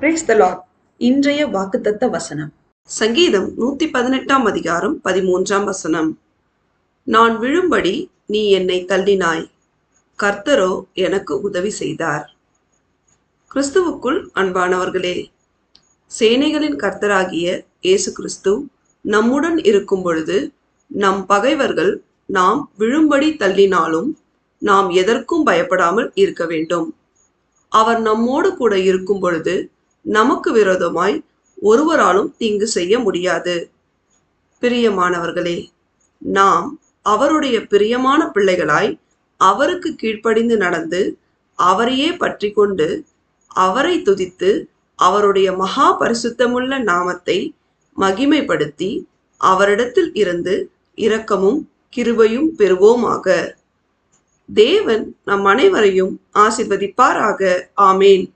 Brace த Lord இன்றைய வாக்குத்தத்த வசனம். சங்கீதம் நூத்தி பதினெட்டாம் அதிகாரம் பதிமூன்றாம் வசனம். நான் விழும்படி நீ என்னை தள்ளினாய். கர்த்தரோ எனக்கு உதவி செய்தார். கிறிஸ்துவுக்குள் அன்பானவர்களே சேனைகளின் கர்த்தராகிய இயேசு கிறிஸ்து நம்முடன் இருக்கும் பொழுது நம் பகைவர்கள் நாம் விழும்படி தள்ளினாலும் நாம் எதற்கும் பயப்படாமல் இருக்க வேண்டும். அவர் நம்மோடு கூட இருக்கும் பொழுது நமக்கு விரோதமாய் ஒருவராலும் தீங்கு செய்ய முடியாது. பிரியமானவர்களே நாம் அவருடைய பிரியமான பிள்ளைகளாய் அவருக்கு கீழ்ப்படிந்து நடந்து அவரையே பற்றி கொண்டு அவரை துதித்து அவருடைய மகா பரிசுத்தமுள்ள நாமத்தை மகிமைப்படுத்தி அவரிடத்தில் இருந்து இரக்கமும் கிருபையும் பெறுவோமாக. தேவன் நம் அனைவரையும் ஆசிர்வதிப்பாராக. ஆமேன்.